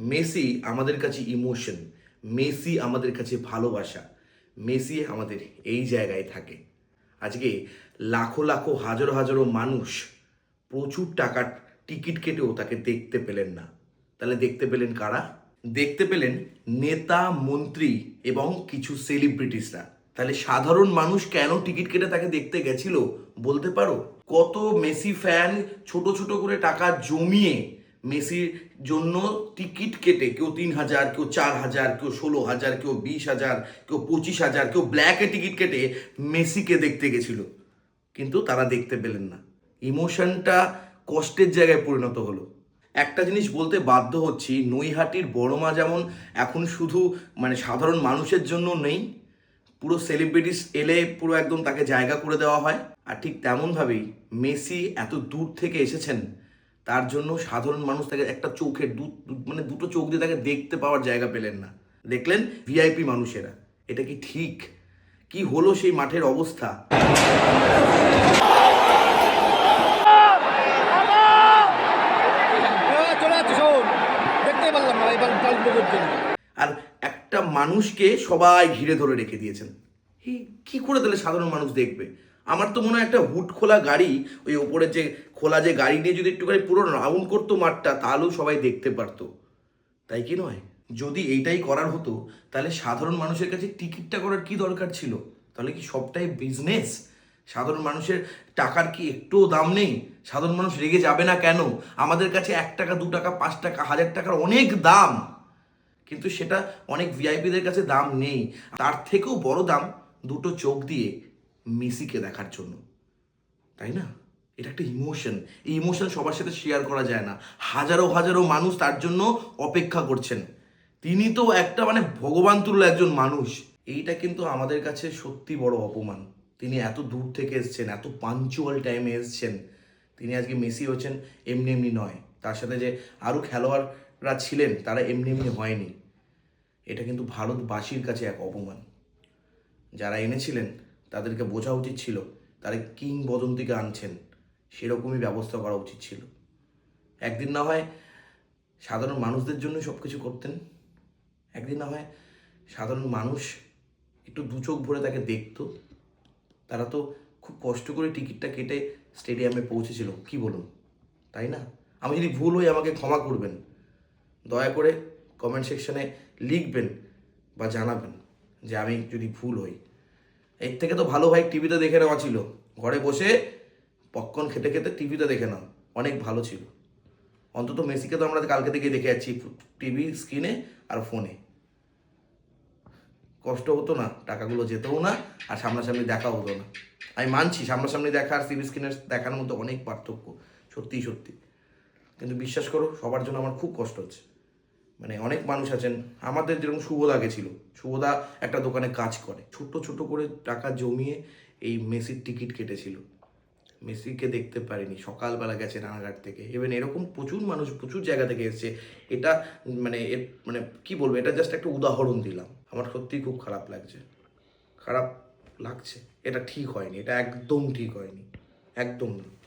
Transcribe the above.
Messi আমাদের কাছে emotion, Messi আমাদের কাছে ভালোবাসা, মেসি আমাদের এই জায়গায় থাকে। আজকে লাখো লাখো, হাজারো হাজারো মানুষ প্রচুর টাকার টিকিট কেটেও তাকে দেখতে পেলেন না। তাহলে দেখতে পেলেন কারা? দেখতে পেলেন নেতা, মন্ত্রী এবং কিছু সেলিব্রিটিসরা তাহলে সাধারণ মানুষ কেন টিকিট কেটে তাকে দেখতে গেছিল বলতে পারো? কত মেসি ফ্যান ছোট ছোট করে টাকা জমিয়ে মেসির জন্য টিকিট কেটে কেউ তিন হাজার, কেউ চার হাজার, কেউ ষোলো হাজার, কেউ বিশ হাজার, কেউ পঁচিশ হাজার, কেউ ব্ল্যাকে টিকিট কেটে মেসিকে দেখতে গেছিল। কিন্তু তারা দেখতে পেলেন না। ইমোশনটা কষ্টের জায়গায় পরিণত হলো। একটা জিনিস বলতে বাধ্য হচ্ছি, নৈহাটির বড়মা যেমন এখন শুধু মানে সাধারণ মানুষের জন্য নেই, পুরো সেলিব্রিটিস এলে পুরো একদম তাকে জায়গা করে দেওয়া হয়। আর ঠিক তেমনভাবেই মেসি এত দূর থেকে এসেছেন তার জন্য সাধারণ মানুষ তাকে একটা চোখের দু মানে দুটো চোখ দিয়ে তাকে দেখতে পাওয়ার জায়গা পেলেন না। দেখলেন ভিআইপি মানুষেরা। এটা কি ঠিক? কি হলো সেই মাঠের অবস্থা? আর একটা মানুষকে সবাই ঘিরে ধরে রেখে দিয়েছেন। কি করে তাহলে সাধারণ মানুষ দেখবে? আমার তো মনে হয় একটা হুট খোলা গাড়ি, ওই ওপরে যে খোলা যে গাড়ি নিয়ে যদি একটুখানি পুরো রাউন্ড করতো মাঠটা, তাহলেও সবাই দেখতে পারতো। তাই কি নয়? যদি এইটাই করার হতো, তাহলে সাধারণ মানুষের কাছে টিকিটটা করার কি দরকার ছিল? তাহলে কি সবটাই বিজনেস সাধারণ মানুষের টাকার কি একটুও দাম নেই? সাধারণ মানুষ রেগে যাবে না কেন? আমাদের কাছে এক টাকা, দু টাকা, পাঁচ টাকা, হাজার টাকার অনেক দাম। কিন্তু সেটা অনেক ভিআইপিদের কাছে দাম নেই। তার থেকেও বড় দাম দুটো চোখ দিয়ে মেসিকে দেখার জন্য। তাই না? এটা একটা ইমোশন এই ইমোশন সবার সাথে শেয়ার করা যায় না। হাজারো হাজারো মানুষ তার জন্য অপেক্ষা করছেন। তিনি তো একটা মানে ভগবান তুল্য একজন মানুষ। এইটা কিন্তু আমাদের কাছে সত্যি বড় অপমান। তিনি এত দূর থেকে এসছেন, এত পাঞ্চুয়াল টাইমে এসছেন। তিনি আজকে মেসি হচ্ছেন এমনি এমনি নয়। তার সাথে যে আরও খেলোয়াড়রা ছিলেন, তারা এমনি এমনি হয়নি। এটা কিন্তু ভারতবাসীর কাছে এক অপমান। যারা এনেছিলেন তাদেরকে বোঝা উচিত ছিল, তারা কিংবদন্তিকে আনছেন, সেরকমই ব্যবস্থা করা উচিত ছিল। একদিন না হয় সাধারণ মানুষদের জন্য সব কিছু করতেন। একদিন না হয় সাধারণ মানুষ একটু দু চোখ ভরে তাকে দেখতো। তারা তো খুব কষ্ট করে টিকিটটা কেটে স্টেডিয়ামে পৌঁছেছিল, কি বলুন? তাই না? আমি যদি ভুল হই আমাকে ক্ষমা করবেন। দয়া করে কমেন্ট সেকশনে লিখবেন বা জানাবেন যে আমি যদি ভুল হই। এর থেকে তো ভালো ভাই টিভিতে দেখে নেওয়া ছিল। ঘরে বসে পপকর্ন খেতে খেতে টিভিতে দেখে নাও, অনেক ভালো ছিল। অন্তত মেসিকে তো আমরা কালকে থেকে দেখে যাচ্ছি টিভি স্ক্রিনে আর ফোনে কষ্ট হতো না, টাকাগুলো যেতেও না আর সামনাসামনি দেখা হতো না। আমি মানছি সামনাসামনি দেখা আর টিভি স্ক্রিনের দেখার মধ্যে অনেক পার্থক্য, সত্যিই সত্যি। কিন্তু বিশ্বাস করো, সবার জন্য আমার খুব কষ্ট হচ্ছে। মানে অনেক মানুষ আছেন। আমাদের যেরকম শুভদা গেছিল। শুভদা একটা দোকানে কাজ করে। ছোট ছোট করে টাকা জমিয়ে এই মেসির টিকিট কেটেছিল। মেসিকে দেখতে পারিনি। সকালবেলা গেছে রানাঘাট থেকে। ইভেন এরকম প্রচুর মানুষ প্রচুর জায়গা থেকে এসছে। এটা মানে মানে কি বলব? এটা জাস্ট একটা উদাহরণ দিলাম। আমার সত্যিই খুব খারাপ লাগছে। খারাপ লাগছে। এটা ঠিক হয়নি। এটা একদম ঠিক হয়নি। একদম না।